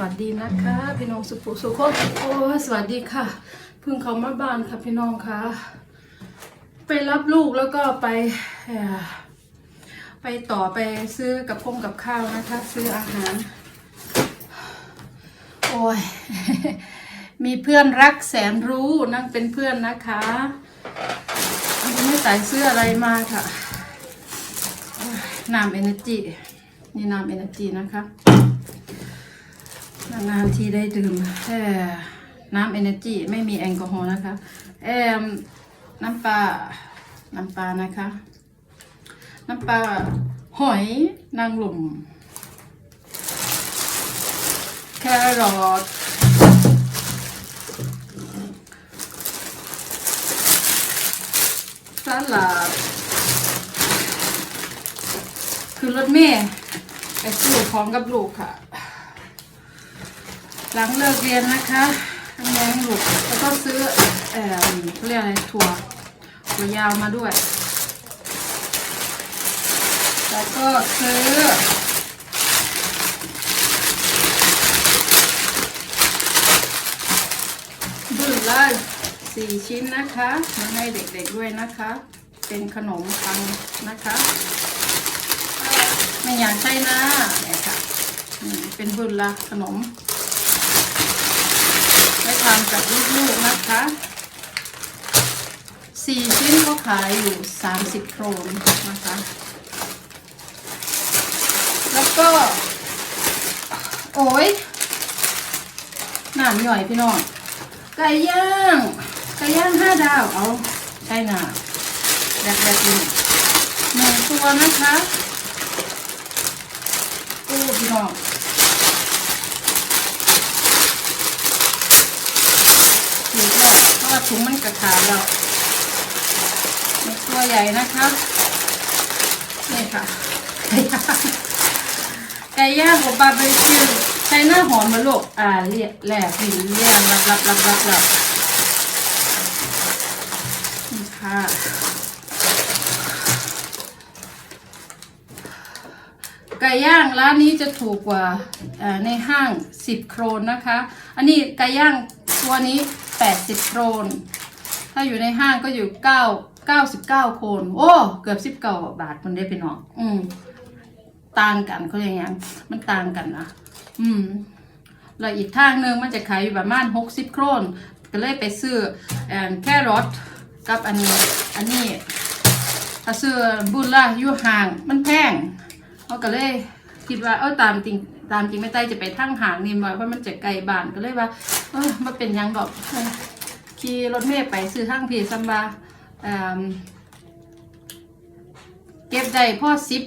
วัสดีนะคะ พี่น้องสุภูสุขคนโอ้สวัสดีค่ะเพิ่งเขามาบ้านค่ะพี่น้องค่ะ ไปรับลูกแล้วก็ไปไปต่อไปซื้อกับพงกับข้าวนะคะ ซื้ออาหาร โอ้ยมีเพื่อนรักแสนรู้นั่งเป็นเพื่อนนะคะไม่ใส่เสื้ออะไรมาค่ะโอ้ยน้ำเอเนจีนี่น้ำเอเนจีนะคะ ทีได้ดื่มแค่น้ำเอเนจีไม่มีแอลกอฮอล์นะคะแอมน้ำปลา น้ำปลานะคะ น้ำปลาหอยนางรมแครอทสลัดคือรถเมย์ไปซื้อของกับลูกค่ะ หลังเลิกเรียนนะคะทั้งแรงลูกแล้วก็ซื้อเอ่อเขาเรียกอะไรถั่วถั่วยาวมาด้วย แล้วก็ซื้อบุญละสี่ชิ้นนะคะมาให้เด็กๆด้วยนะคะ เป็นขนมปังนะคะ ไม่อยากใช่นะเนี่ยค่ะเป็นบุญละขนม ว้ทานกับลูกๆนะคะสี่ชิ้นก็ขายอยู่สามสิบโครนนะคะ แล้วก็ โอ้ยหนามหน่อยพี่น้อง ไก่ย่าง ไก่ย่างห้าดาว เอา ใช่น่ะแบบแบบนี้หนึ่งตัวนะคะ โอ้พี่น้อง ถูกแล้วเพราะว่าถุงมันกระขาดแล้วตัวใหญ่นะคะนี่ค่ะไก่ย่างกับบาร์บีคิวใช้หน้าหอมมาลูกอ่าเรียกแหลกหินเรียงรับรับรับรับรับนี่ค่ะไก่ย่างร้านนี้จะถูกกว่าในห้าง 10 โครนนะคะ อันนี้ไก่ย่างตัวนี้ 80 โครน ถ้าอยู่ในห้างก็อยู่ 9 99 โครน โอ้ เกือบ19บาทมันได้ไปหนองอืม ต่างกันเขาอย่างงี้มันต่างกันนะอืม แล้วอีกทางหนึ่งมันจะขายอยู่ประมาณ 60 โครน ก็เลยไปซื้อเอ่อแครอทกับอันนี้ อันนี้ถ้าซื้อบุญละอยู่ห่าง มันแพงเขาก็เลย คิดว่าเออตามจริงตามจริงไม่ใต้จะไปทั้งห่างนี่มาเพราะมันจะไกลบ้านก็เลยว่า เออมาเป็นยังดอกขี่รถเมล์ไปซื้อทั้งพีซัมบาเเก็บได้พ่อสิบ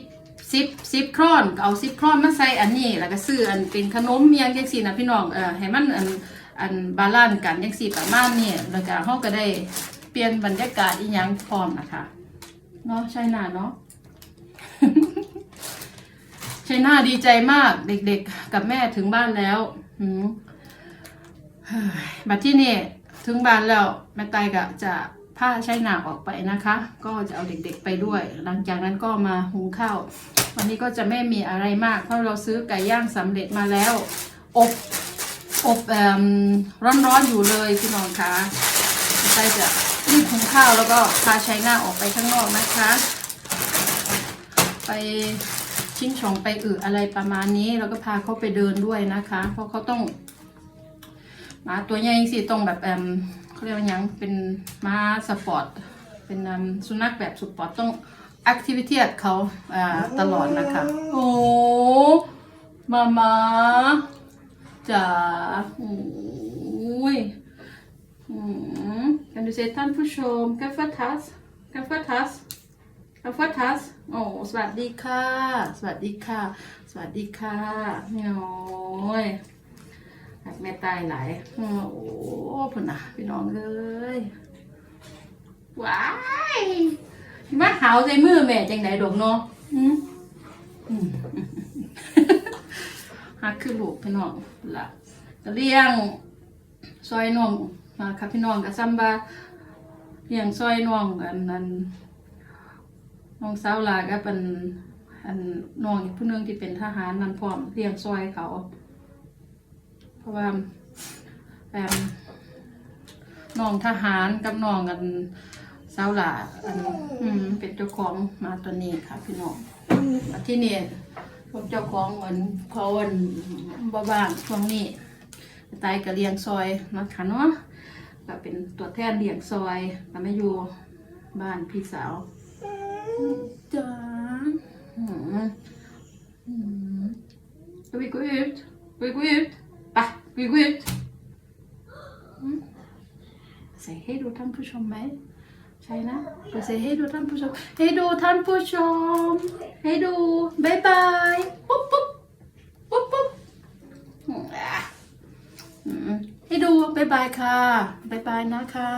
สิบสิบครอนเอาสิบครอนมาใส่อันนี้ แล้วก็ซื้ออันเป็นขนมเมียงจังสี่นะพี่น้องเออให้มันอันอันบาลานซ์กันจังสี่ประมาณนี้แล้วก็เขาก็ได้เปลี่ยนบรรยากาศอีหยังพร้อมนะคะเนาะใช่นาเนาะ ใช่นาดีใจมากเด็กๆ กับแม่ถึงบ้านแล้วหืมบัดที่นี่ถึงบ้านแล้วแม่ไตก็จะพาใช้นาออกไปนะคะ ก็จะเอาเด็กๆไปด้วย หลังจากนั้นก็มาหุงข้าว วันนี้ก็จะไม่มีอะไรมาก เพราะเราซื้อไก่ย่างสำเร็จมาแล้ว อบอบร้อนๆอยู่เลยพี่น้องคะแม่ไตจะรีบหุงข้าวแล้วก็พาใช้หน้าออกไปข้างนอกนะคะ ไป ชิงชองไปอึอะไรประมาณนี้ แล้วก็พาเขาไปเดินด้วยนะคะ เพราะเขาต้องหมาตัวใหญ่สิต้องแบบแอมเขาเรียกว่าหยังเป็นม้าสปอร์ตเป็นอืมสุนัขแบบสปอร์ตต้องแอคทิวิตี้เขาอ่าตลอดนะคะ โอ้มามาจ๋าโอ้ยอืมกันดูเซท่านผู้ชมกัฟเฟทัสกัฟเฟทัส อัลฟาทัสโอ้สวัสดีค่ะ สวัสดีค่ะ สวัสดีค่ะโอ้ยหักแม่ตายหลายโอ้พุ่นน่ะพี่น้องเอ้ยว้ายมาหาวใส่มือแม่จังไดดอกเนาะอืมอืมหักคือลูกพี่น้องละจะเลี้ยงซอยน้องนะครับพี่น้องกับซัมบาเลี้ยงซอยน้องอันนั้น น้องสาวลาก็เป็นอันน้องอีกผู้นึงที่เป็นทหารนั่นพร้อมเลี้ยงซอยเขา เพราะว่าแอมน้องทหารกับน้องกันสาวลาอันอืมเป็นเจ้าของมาตัวนี้ค่ะพี่น้องอที่นี่พวกเจ้าของเหมือนเขาอันบ่บ้างช่วงนี้ตายกับเลี้ยงซอยนะคะเนาะก็เป็นตัวแทนเลี้ยงซอยก็ไม่อยู่บ้านพี่สาว จ้าอืมอืม Ska vi gå ut? Ska vi gå ut? Va? Ska vi gå ut? Mm. Säg hej då ท่านผู้ชมไหมใช่นะไป säg hej då ท่านผู้ชม hej då ท่านผู้ชม hej då บายบายปุ๊บปุ๊บปุ๊บปุ๊บอืมอะอืม hej då บายบายค่ะบายบายนะคะ